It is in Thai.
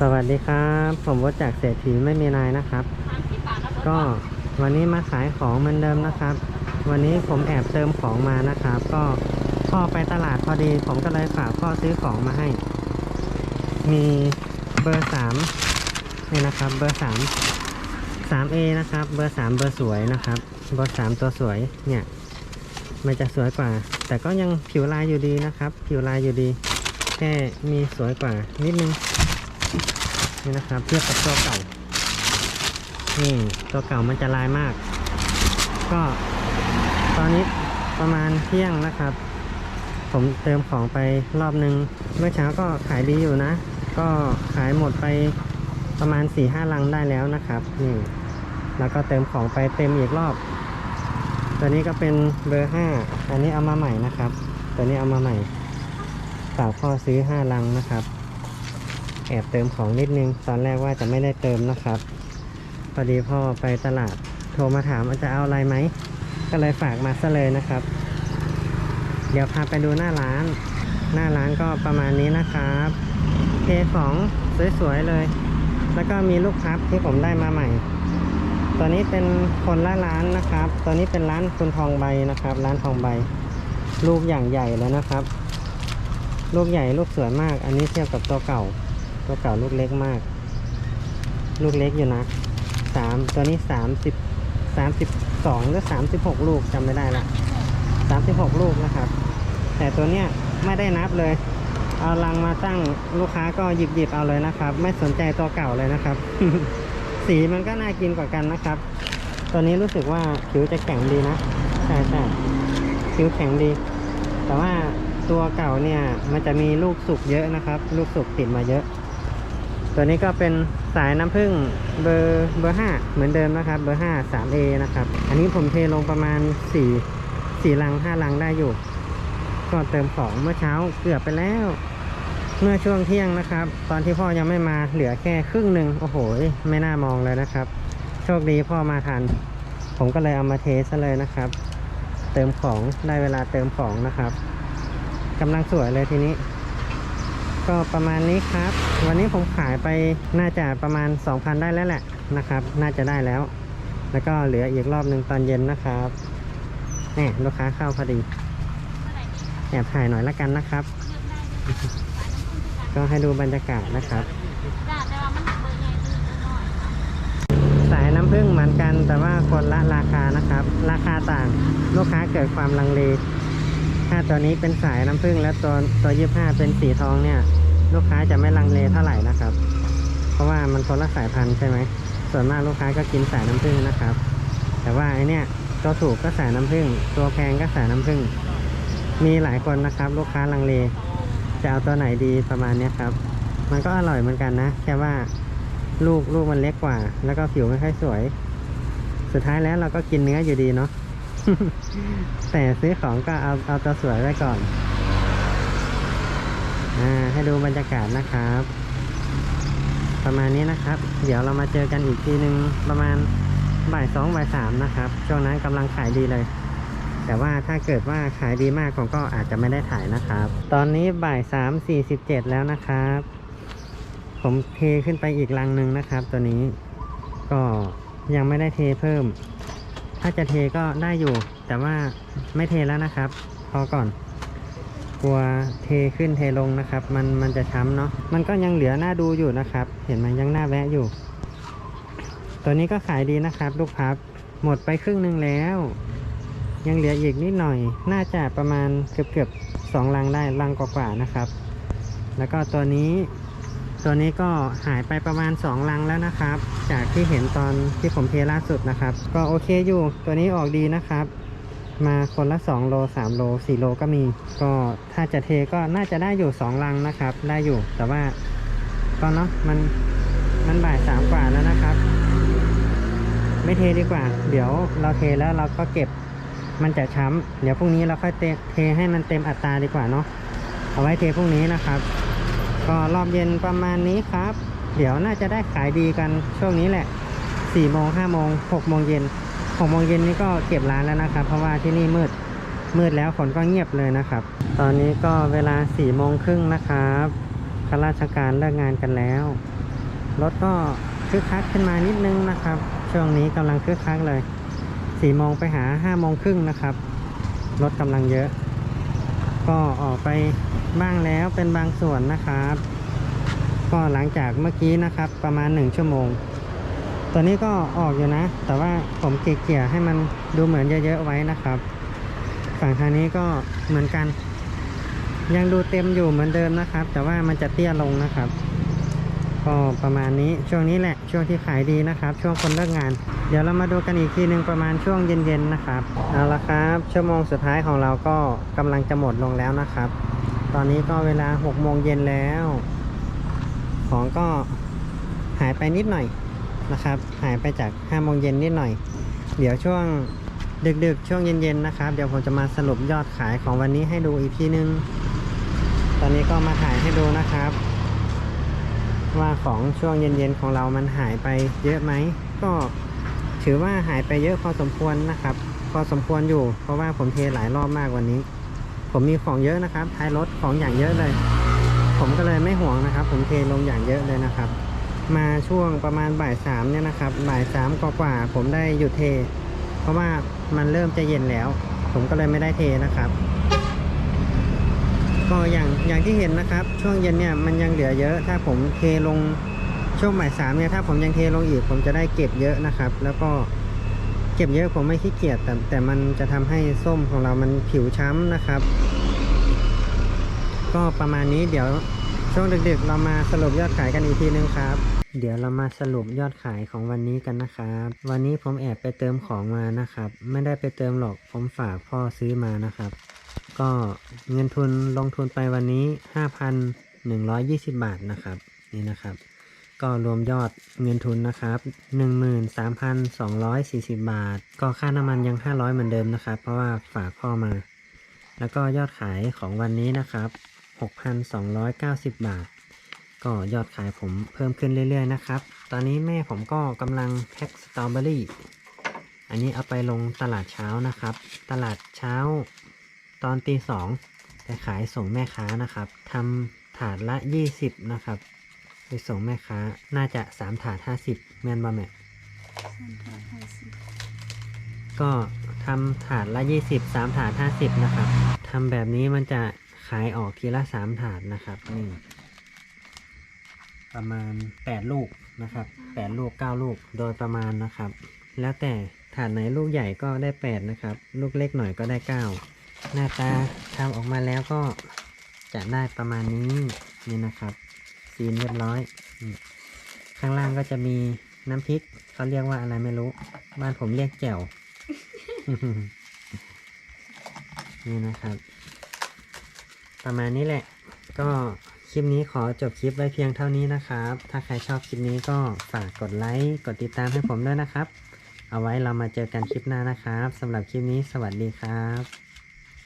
สวัสดีครับ ผมวดจากเศรษฐีไม่มีนายนะครับ ก็วันนี้มาขายของเหมือนเดิมนะครับ วันนี้ผมแอบเติมของมานะครับ ก็พ่อไปตลาดพอดี ผมก็เลยฝากพ่อซื้อของมาให้ มีเบอร์สามนี่นะครับ เบอร์สามสามเอนะครับ เบอร์สามเบอร์สวยนะครับ เบอร์สามตัวสวยเนี่ย มันจะสวยกว่า แต่ก็ยังผิวลายอยู่ดีนะครับ ผิวลายอยู่ดี แค่มีสวยกว่านิดนึง นี่นะครับเทียบกับตัวเก่านี่ตัวเก่ามันจะลายมาก ก็ตอนนี้ประมาณเที่ยงนะครับ ผมเติมของไปรอบนึง เมื่อเช้าก็ขายดีอยู่นะ ก็ขายหมดไปประมาณ4ี่ห้าลังได้แล้วนะครับนี่แล้วก็เติมของไปเต็มอีกรอบ ตัวนี้ก็เป็นเบอร์ห้าอันนี้เอามาใหม่นะครับ ตัวนี้เอามาใหม่ฝากพ่อซื้อห้าลังนะครับ อบเติมของนิดนึง ตอนแรกว่าจะไม่ได้เติมนะครับพอดีพ่อไปตลาดโทรมาถามว่าจะเอาอะไรไหม ก็เลยฝากมาซะเลยนะครับ เดี๋ยวพาไปดูหน้าร้าน หน้าร้านก็ประมาณนี้นะครับเทของสวยๆเลย แล้วก็มีลูกพับที่ผมได้มาใหม่ ตัวนี้เป็นคนละร้านนะครับ ตัวนี้เป็นร้านคุณทองใบนะครับ ร้านทองใบลูกอย่างใหญ่เลยนะครับลูกใหญ่ลูกสวยมาก อันนี้เทียบกับตัวเก่า ตัวเก่าลูกเล็กมาก ลูกเล็กอยู่นะสามตัวนี้สามสิบสามสิบสองหรือสามสิบหกลูกจำไม่ได้ละสามสิบหกลูกนะครับ แต่ตัวเนี้ยไม่ได้นับเลย เอาลังมาตั้งลูกค้าก็หยิบหยิบเอาเลยนะครับ ไม่สนใจตัวเก่าเลยนะครับ สีมันก็น่ากินกว่ากันนะครับ ตัวนี้รู้สึกว่าผิวจะแข็งดีนะใช่ใช่ผิวแข็งดี แต่ว่าตัวเก่าเนี่ยมันจะมีลูกสุกเยอะนะครับ ลูกสุกติดมาเยอะ ตัวนี้ก็เป็นสายน้ำผึ้งเบอร์เบอร์ห้าเหมือนเดิมนะครับ เบอร์ห้าสามเอนะครับ อันนี้ผมเทลงประมาณสี่สี่ลังห้าลังได้อยู่ ก็เติมของเมื่อเช้าเกือบไปแล้ว เมื่อช่วงเที่ยงนะครับ ตอนที่พ่อยังไม่มาเหลือแค่ครึ่งหนึ่งโอ้โห ไม่น่ามองเลยนะครับ โชคดีพ่อมาทัน ผมก็เลยเอามาเทซะเลยนะครับ เติมของได้เวลาเติมของนะครับกำลังสวยเลยทีนี้ ก็ประมาณนี้ครับ วันนี้ผมขายไปน่าจะประมาณ 2,000 ได้แล้วแหละนะครับ น่าจะได้แล้ว แล้วก็เหลืออีกรอบหนึ่งตอนเย็นนะครับนี่ลูกค้าเข้าพอดีแอบถ่ายหน่อยละกันนะครับ ก็ให้ดูบรรยากาศนะครับสายน้ำผึ้งเหมือนกันแต่ว่าคนละราคานะครับ ราคาต่างลูกค้าเกิดความลังเล ถ้าตัวนี้เป็นสายน้ำผึ้งและตัวตัวยี่ห้าเป็นสีทองเนี่ย ลูกค้าจะไม่ลังเลเท่าไหร่นะครับ เพราะว่ามันคนละสายพันธุ์ใช่ไหม ส่วนมากลูกค้าก็กินสายน้ำผึ้งนะครับ แต่ว่าไอเนี้ยตัวถูกก็สายน้ำผึ้งตัวแพงก็สายน้ำผึ้งมีหลายคนนะครับ ลูกค้าลังเลจะเอาตัวไหนดีประมาณเนี้ยครับ มันก็อร่อยเหมือนกันนะ แค่ว่าลูกลูกมันเล็กกว่า แล้วก็ผิวไม่ค่อยสวย สุดท้ายแล้วเราก็กินเนื้ออยู่ดีเนาะ แต่ซื้อของก็เอาเอาตัวสวยไว้ก่อน อ่า ให้ดูบรรยากาศนะครับ ประมาณนี้นะครับ เดี๋ยวเรามาเจอกันอีกทีหนึ่งประมาณบ่ายสองบ่ายสามนะครับ ช่วงนั้นกำลังขายดีเลย แต่ว่าถ้าเกิดว่าขายดีมากผมก็อาจจะไม่ได้ถ่ายนะครับ ตอนนี้บ่ายสามสี่สิบเจ็ดแล้วนะครับ ผมเทขึ้นไปอีกลังหนึ่งนะครับ ตัวนี้ก็ยังไม่ได้เทเพิ่ม ถ้าจะเทก็ได้อยู่ แต่ว่าไม่เทแล้วนะครับ พอก่อน กลัวเทขึ้นเทลงนะครับ มันมันจะช้ำเนาะ มันก็ยังเหลือหน้าดูอยู่นะครับ เห็นไหมยังหน้าแวะอยู่ ตัวนี้ก็ขายดีนะครับ ลูกพับ หมดไปครึ่งหนึ่งแล้ว ยังเหลืออีกนิดหน่อย น่าจะประมาณเกือบเกือบสองลังได้ลังกว่าๆนะครับ แล้วก็ตัวนี้ ตัวนี้ก็หายไปประมาณ 2 ลังแล้วนะครับ จากที่เห็นตอนที่ผมเทล่าสุดนะครับ ก็โอเคอยู่ ตัวนี้ออกดีนะครับ มาคนละ 2 โล 3 โล 4 โลก็มี ก็ถ้าจะเทก็น่าจะได้อยู่ 2 ลังนะครับ ได้อยู่ แต่ว่าก็เนาะมันมันบ่ายสามกว่าแล้วนะครับ ไม่เทดีกว่า เดี๋ยวเราเทแล้วเราก็เก็บมันจะช้ำเดี๋ยวพรุ่งนี้เราค่อยเทเทให้มันเต็มอัตราดีกว่าเนาะเอาไว้เทพรุ่งนี้นะครับ ก็รอบเย็นประมาณนี้ครับ เดี๋ยวน่าจะได้ขายดีกันช่วงนี้แหละ4โมง5โมง6โมงเย็น6โมงเย็นนี้ก็เก็บร้านแล้วนะครับ เพราะว่าที่นี่มืดมืดแล้วคนก็เงียบเลยนะครับ ตอนนี้ก็เวลา4โมงครึ่งนะครับข้าราชการเลิกงานกันแล้วรถก็คึกคักขึ้นมานิดนึงนะครับ ช่วงนี้กำลังคึกคักเลยสี่โมงไปหาห้าโมงครึ่งนะครับรถกำลังเยอะ ก็ออกไป บ้างแล้วเป็นบางส่วนนะครับ ก็หลังจากเมื่อกี้นะครับ ประมาณหนึ่งชั่วโมง ตัวนี้ก็ออกอยู่นะ แต่ว่าผมเกลี่ยให้มันดูเหมือนเยอะๆไว้นะครับ ฝั่งทางนี้ก็เหมือนกัน ยังดูเต็มอยู่เหมือนเดิมนะครับ แต่ว่ามันจะเตี้ยลงนะครับก็ประมาณนี้ช่วงนี้แหละช่วงที่ขายดีนะครับ ช่วงคนเลิกงาน เดี๋ยวเรามาดูกันอีกทีหนึ่งประมาณช่วงเย็นๆนะครับเอาละครับ ชั่วโมงสุดท้ายของเราก็กำลังจะหมดลงแล้วนะครับ ตอนนี้ก็เวลา6โมงเย็นแล้ว ของก็หายไปนิดหน่อยนะครับ หายไปจาก5โมงเย็นนิดหน่อย เดี๋ยวช่วงดึกๆ ช่วงเย็นๆนะครับ เดี๋ยวผมจะมาสรุปยอดขายของวันนี้ให้ดูอีกทีนึง ตอนนี้ก็มาถ่ายให้ดูนะครับ ว่าของช่วงเย็นๆของเรามันหายไปเยอะไหม ก็ถือว่าหายไปเยอะพอสมควรนะครับ พอสมควรอยู่ เพราะว่าผมเทหลายรอบมากวันนี้ ผมมีของเยอะนะครับท้ายรถของอย่างเยอะเลย ผมก็เลยไม่ห่วงนะครับ ผมเทลงอย่างเยอะเลยนะครับ มาช่วงประมาณบ่ายสามเนี่ยนะครับบ่ายสามกว่าๆผมได้หยุดเท เพราะว่ามันเริ่มจะเย็นแล้ว ผมก็เลยไม่ได้เทนะครับ ก็อย่างอย่างที่เห็นนะครับ ช่วงเย็นเนี่ยมันยังเหลือเยอะ ถ้าผมเทลงช่วงบ่ายสามเนี่ยถ้าผมยังเทลงอีก ผมจะได้เก็บเยอะนะครับ แล้วก็เก็บเยอะผมไม่ขี้เกียจแต่แต่มันจะทำให้ส้มของเรามันผิวช้ำนะครับ ก็ประมาณนี้เดี๋ยวช่วงดึกๆ เรามาสรุปยอดขายกันอีกทีนึงครับ เดี๋ยวเรามาสรุปยอดขายของวันนี้กันนะครับ วันนี้ผมแอบไปเติมของมานะครับ ไม่ได้ไปเติมหรอกผมฝากพ่อซื้อมานะครับ ก็เงินทุนลงทุนไปวันนี้ 5,120 บาทนะครับนี่นะครับ ก็รวมยอดเงินทุนนะครับ 13,240 บาท ก็ค่าน้ำมันยัง 500 เหมือนเดิมนะครับ เพราะว่าฝากพ่อมา แล้วก็ยอดขายของวันนี้นะครับ 6,290 บาท ก็ยอดขายผมเพิ่มขึ้นเรื่อยๆนะครับ ตอนนี้แม่ผมก็กำลังแพ็คสตรอเบอรี่ อันนี้เอาไปลงตลาดเช้านะครับ ตลาดเช้าตอนตีสองไปขายส่งแม่ค้านะครับทำถาดละ 20 นะครับ ไปส่งแม่ค้าน่าจะ 3 ถาด 50แม่นบ่แม่ก็ทำถาดละ 20 3 ถาด 50 นะครับทำแบบนี้มันจะขายออกทีละ3ถาดนะครับนี่ประมาณ8ลูกนะครับ8ลูก9ลูกโดยประมาณนะครับ แล้วแต่ถาดไหนลูกใหญ่ก็ได้8นะครับ ลูกเล็กหน่อยก็ได้9หน้าตาทำออกมาแล้วก็จะได้ประมาณนี้นี่นะครับซีนเรียบร้อย ข้างล่างก็จะมีน้ำพริกเขาเรียกว่าอะไรไม่รู้ บ้านผมเรียกแจ่วนี่นะครับ ประมาณนี้แหละ ก็คลิปนี้ขอจบคลิปไว้เพียงเท่านี้นะครับ ถ้าใครชอบคลิปนี้ก็ฝากกดไลค์ กดติดตามให้ผมด้วยนะครับ เอาไว้เรามาเจอกันคลิปหน้านะครับสำหรับคลิปนี้สวัสดีครับ